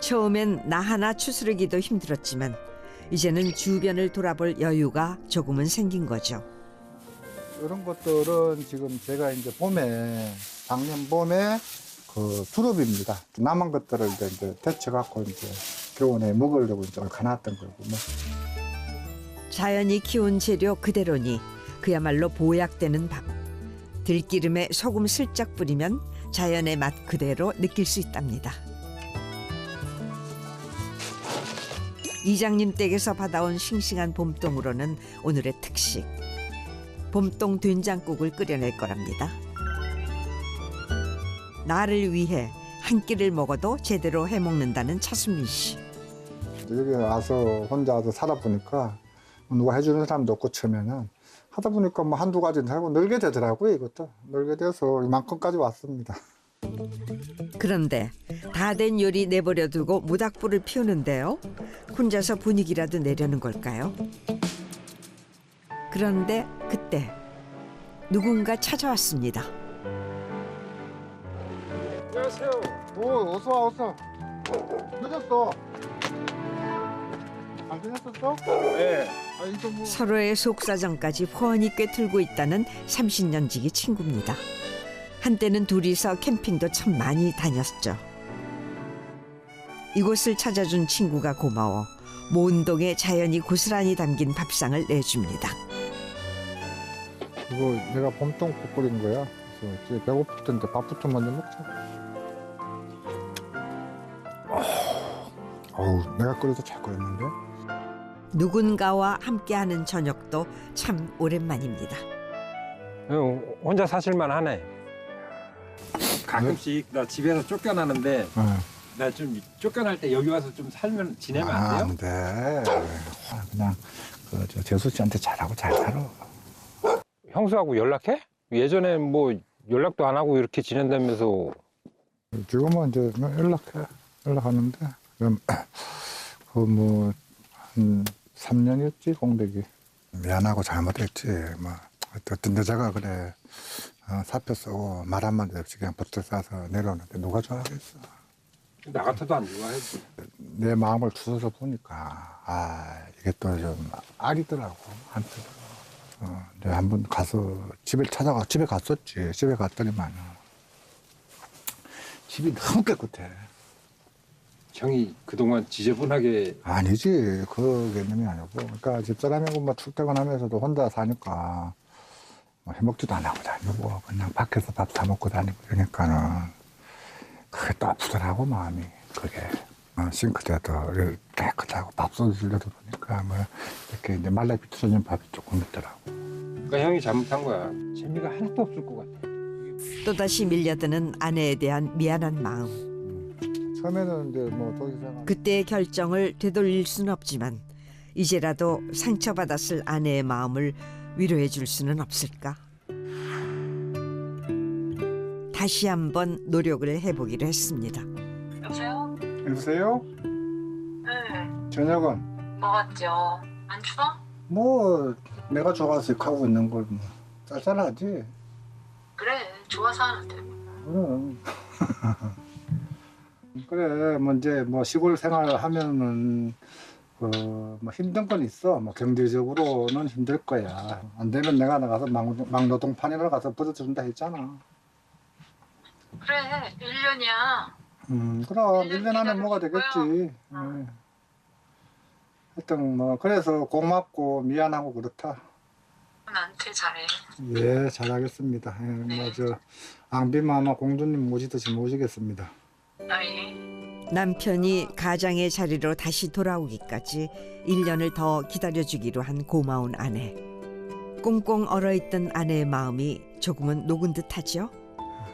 처음엔 나 하나 추스르기도 힘들었지만 이제는 주변을 돌아볼 여유가 조금은 생긴 거죠. 이런 것들은 지금 제가 이제 봄에 작년 봄에 그 두릅입니다. 남은 것들을 이제, 데쳐 갖고 이제 겨울에 먹으려고 이제 가놨던 거고 뭐. 자연이 키운 재료 그대로니 그야말로 보약되는 밥. 들기름에 소금 슬쩍 뿌리면 자연의 맛 그대로 느낄 수 있답니다. 이장님 댁에서 받아온 싱싱한 봄동으로는 오늘의 특식. 봄동 된장국을 끓여낼 거랍니다. 나를 위해 한 끼를 먹어도 제대로 해먹는다는 차수민 씨. 여기 와서 혼자 와서 살아보니까 누가 해주는 사람도 없고 처음에는 하다 보니까 뭐 한두 가지는 하고 늘게 되더라고요 이것도 늘게 돼서 이만큼까지 왔습니다. 그런데 다 된 요리 내버려 두고 모닥불을 피우는데요. 혼자서 분위기라도 내려는 걸까요? 그런데 그때 누군가 찾아왔습니다. 안녕하세요. 오 어서 와 어서. 늦었어. 안 지냈었어? 네. 아 이거 뭐. 서로의 속사정까지 훤히 꿰틀고 있다는 30년 지기 친구입니다. 한때는 둘이서 캠핑도 참 많이 다녔죠. 이곳을 찾아준 친구가 고마워 모운동의 자연이 고스란히 담긴 밥상을 내줍니다. 이거 내가 봄동 국 끓인 거야. 그래서 이제 배고플 텐데 밥부터 먼저 먹자. 어우, 내가 끓여도 잘 끓였는데? 누군가와 함께하는 저녁도 참 오랜만입니다. 어, 혼자 사실만 하네. 가끔씩 나 집에서 쫓겨나는데 어. 나좀 쫓겨날 때 여기 와서 좀 살면 지내면 아, 안 돼요? 안 돼. 아, 그냥 그 저 재수 씨한테 잘하고 잘 살아. 형수하고 연락해? 예전에 뭐 연락도 안 하고 이렇게 지낸다면서 지금은 이제 뭐 연락해. 연락하는데 그럼 그뭐한 3년이었지 공백이. 미안하고 잘못했지. 뭐 어떤 여자가 그래 어, 사표 쓰고 말 한마디 없이 그냥 버틀 싸서 내려오는데 누가 좋아하겠어. 나 같아도 안 좋아하지. 내 마음을 주워서 보니까 아 이게 또 좀 아리더라고 한편. 어, 내가 한번 가서 집에 찾아가 집에 갔었지. 집에 갔더니만 집이 너무 깨끗해. 형이 그동안 지저분하게 아니지 그 개념이 아니고 그러니까 집사람이고 뭐 출퇴근하면서도 혼자 사니까 뭐 해먹지도 안 하고 다니고 그냥 밖에서 밥 사 먹고 다니고 그러니까는 그게 또 아프더라고 마음이 그게 어, 싱크대도 깨끗하고 밥솥을 들려도 보니까 뭐 이렇게 이제 말라 비틀어진 밥이 조금 있더라고 그러니까 형이 잘못한 거야. 재미가 하나도 없을 것 같아. 또다시 밀려드는 아내에 대한 미안한 마음. 처음에는 이제 뭐 도시생활 그때의 결정을 되돌릴 수는 없지만 이제라도 상처받았을 아내의 마음을 위로해 줄 수는 없을까? 다시 한번 노력을 해보기로 했습니다. 여보세요? 여보세요? 네, 저녁은 먹었죠. 안 추워? 뭐 내가 좋아서 이렇게 하고 있는 걸 뭐 쌀쌀하지 그래, 좋아서 하는데. 그럼. 그래, 뭐 이제 뭐 시골 생활 하면은 그 뭐 힘든 건 있어. 뭐 경제적으로는 힘들 거야. 안 되면 내가 나가서 막, 막 노동판이라 가서 부서준다 했잖아. 그래, 1년이야. 음, 그럼 일년 1년 안에 뭐가 되겠지. 예. 하여튼 뭐 그래서 고맙고 미안하고 그렇다. 나한테 잘해. 예, 잘하겠습니다. 예, 뭐저 앙비마마 공주님 모시듯이 모시겠습니다. 아이, 남편이 가장의 자리로 다시 돌아오기까지 1년을 더 기다려주기로 한 고마운 아내. 꽁꽁 얼어있던 아내의 마음이 조금은 녹은 듯하죠.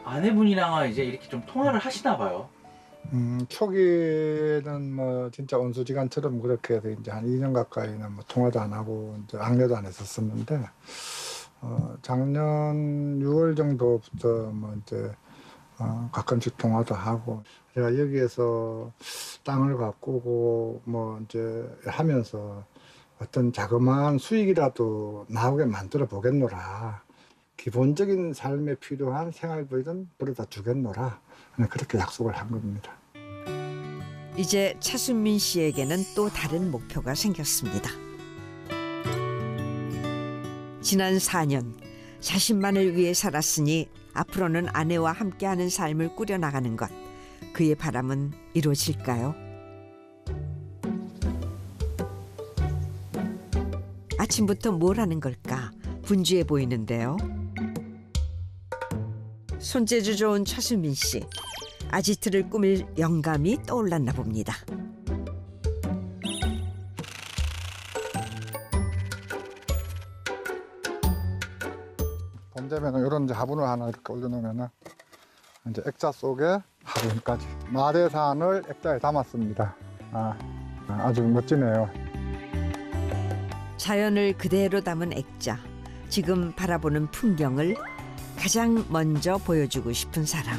아내분이랑 이제 이렇게 좀 통화를 하시나 봐요. 음, 초기에는 뭐 진짜 온수지간처럼 그렇게 해서 이제 한 2년 가까이는 뭐 통화도 안 하고 이제 악려도 안 했었었는데 어, 작년 6월 정도부터 뭐 이제 어, 가끔씩 통화도 하고 제가 여기에서 땅을 가꾸고 뭐 이제 하면서 어떤 자그마한 수익이라도 나오게 만들어 보겠노라. 기본적인 삶에 필요한 생활비는 벌어다 주겠노라. 그렇게 약속을 한 겁니다. 이제 차순민 씨에게는 또 다른 목표가 생겼습니다. 지난 4년 자신만을 위해 살았으니 앞으로는 아내와 함께하는 삶을 꾸려나가는 것. 그의 바람은 이루어질까요? 아침부터 뭘 하는 걸까 분주해 보이는데요. 손재주 좋은 차수민 씨 아지트를 꾸밀 영감이 떠올랐나 봅니다. 봄 되면 이런 화분을 하나 이렇게 올려놓으면은 이제 액자 속에 화분까지 마대산을 액자에 담았습니다. 아, 아주 멋지네요. 자연을 그대로 담은 액자. 지금 바라보는 풍경을 가장 먼저 보여주고 싶은 사람.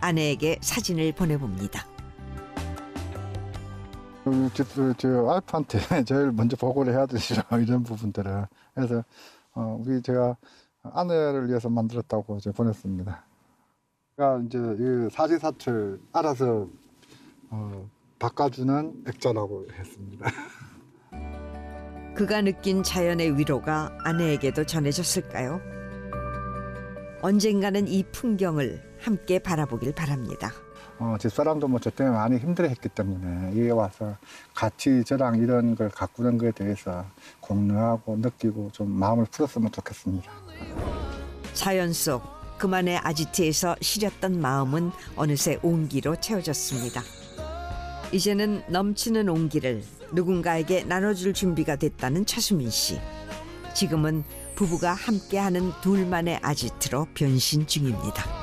아내에게 사진을 보내봅니다. 그, 저, 저, 저 와이프한테 제일 먼저 보고를 해야 되죠 이런 부분들을 그래서 어, 우리 제가 아내를 위해서 만들었다고 이제 보냈습니다. 그러니까 이제 이 사지사철 알아서 어, 바꿔주는 액자라고 했습니다. 그가 느낀 자연의 위로가 아내에게도 전해졌을까요? 언젠가는 이 풍경을 함께 바라보길 바랍니다. 어, 집사람도 뭐 저 때문에 많이 힘들어했기 때문에 여기 와서 같이 저랑 이런 걸 가꾸는 거에 대해서 공유하고 느끼고 좀 마음을 풀었으면 좋겠습니다. 자연 속 그만의 아지트에서 시렸던 마음은 어느새 온기로 채워졌습니다. 이제는 넘치는 온기를 누군가에게 나눠줄 준비가 됐다는 차수민 씨. 지금은 부부가 함께하는 둘만의 아지트로 변신 중입니다.